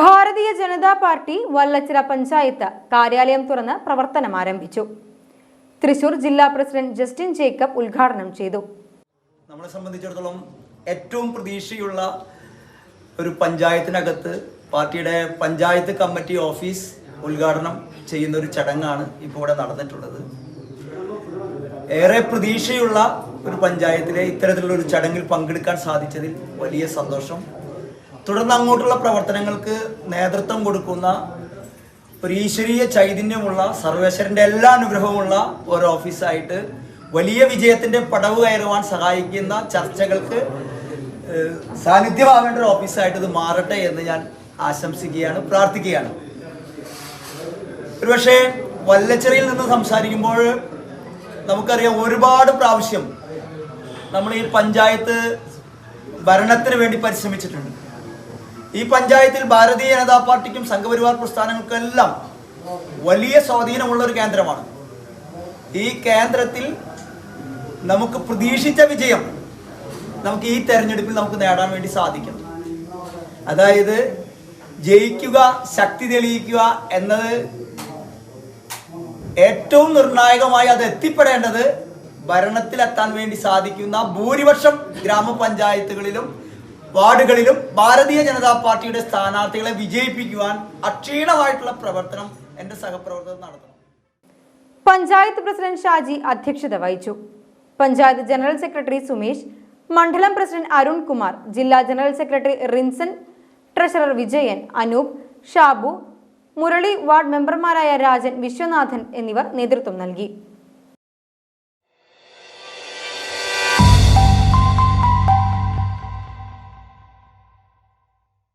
Bharatiya Janata party Vallachira panchayat കാര്യാലയം തുറന്ന് പ്രവർത്തനം ആരംഭിച്ചു. തൃശൂർ ജില്ലാ പ്രസിഡന്റ് ജസ്റ്റിൻ ജേക്കബ് ഉദ്ഘാടനം ചെയ്തു. നമ്മളെ സംബന്ധിച്ചിടത്തോളം ഏറ്റവും പ്രതീക്ഷയുള്ള ഒരു പഞ്ചായത്തിനകത്ത് പാർട്ടിയുടെ പഞ്ചായത്ത് കമ്മിറ്റി ഓഫീസ് ഉദ്ഘാടനം ചെയ്യുന്ന ഒരു ചടങ്ങാണ് ഇപ്പോൾ ഇവിടെ നടന്നിട്ടുള്ളത്. ഏറെ പ്രതീക്ഷയുള്ള ഒരു പഞ്ചായത്തിലെ ഇത്തരത്തിലുള്ള ഒരു ചടങ്ങിൽ പങ്കെടുക്കാൻ സാധിച്ചതിൽ വലിയ സന്തോഷം. തുടർന്ന് അങ്ങോട്ടുള്ള പ്രവർത്തനങ്ങൾക്ക് നേതൃത്വം കൊടുക്കുന്ന ഒരു ഈശ്വരീയ ചൈതന്യമുള്ള സർവേശ്വരന്റെ എല്ലാ അനുഗ്രഹമുള്ള ഒരു ഓഫീസായിട്ട് വലിയ വിജയത്തിന്റെ പടവ് കയറുവാൻ സഹായിക്കുന്ന ചർച്ചകൾക്ക് സാന്നിധ്യമാകേണ്ട ഒരു ഓഫീസായിട്ട് ഇത് മാറട്ടെ എന്ന് ഞാൻ ആശംസിക്കുകയാണ് പ്രാർത്ഥിക്കുകയാണ്. ഒരുപക്ഷെ വല്ലച്ചെറിയിൽ നിന്ന് സംസാരിക്കുമ്പോൾ നമുക്കറിയാം ഒരുപാട് പ്രാവശ്യം നമ്മൾ ഈ പഞ്ചായത്ത് ഭരണത്തിന് വേണ്ടി പരിശ്രമിച്ചിട്ടുണ്ട്. ഈ പഞ്ചായത്തിൽ ഭാരതീയ ജനതാ പാർട്ടിക്കും സംഘപരിവാർ പ്രസ്ഥാനങ്ങൾക്കെല്ലാം വലിയ സ്വാധീനമുള്ള ഒരു കേന്ദ്രമാണ്. ഈ കേന്ദ്രത്തിൽ നമുക്ക് പ്രതീക്ഷിച്ച വിജയം നമുക്ക് ഈ തെരഞ്ഞെടുപ്പിൽ നമുക്ക് നേടാൻ വേണ്ടി സാധിക്കും. അതായത് ജയിക്കുക ശക്തി തെളിയിക്കുക എന്നത് ഏറ്റവും നിർണായകമായി അത് എത്തിപ്പെടേണ്ടത് ഭരണത്തിലെത്താൻ വേണ്ടി സാധിക്കുന്ന ഭൂരിപക്ഷം ഗ്രാമപഞ്ചായത്തുകളിലും വാർഡുകളിലും ഭാരതീയ ജനതാ പാർട്ടിയുടെ സ്ഥാനാർത്ഥികളെ വിജയിപ്പിക്കുവാൻ അക്ഷീണമായിട്ടുള്ള പ്രവർത്തനം എന്റെ സഹപ്രവർത്തകർ നടത്തണം. പഞ്ചായത്ത് പ്രസിഡന്റ് ഷാജി അധ്യക്ഷത വഹിച്ചു. പഞ്ചായത്ത് ജനറൽ സെക്രട്ടറി സുമേഷ് മണ്ഡലം പ്രസിഡന്റ് അരുൺ കുമാർ ജില്ലാ general secretary Rinson treasurer Vijayan Anoop Shabu Murali ward മെമ്പർമാരായ രാജൻ വിശ്വനാഥൻ എന്നിവർ നേതൃത്വം നൽകി.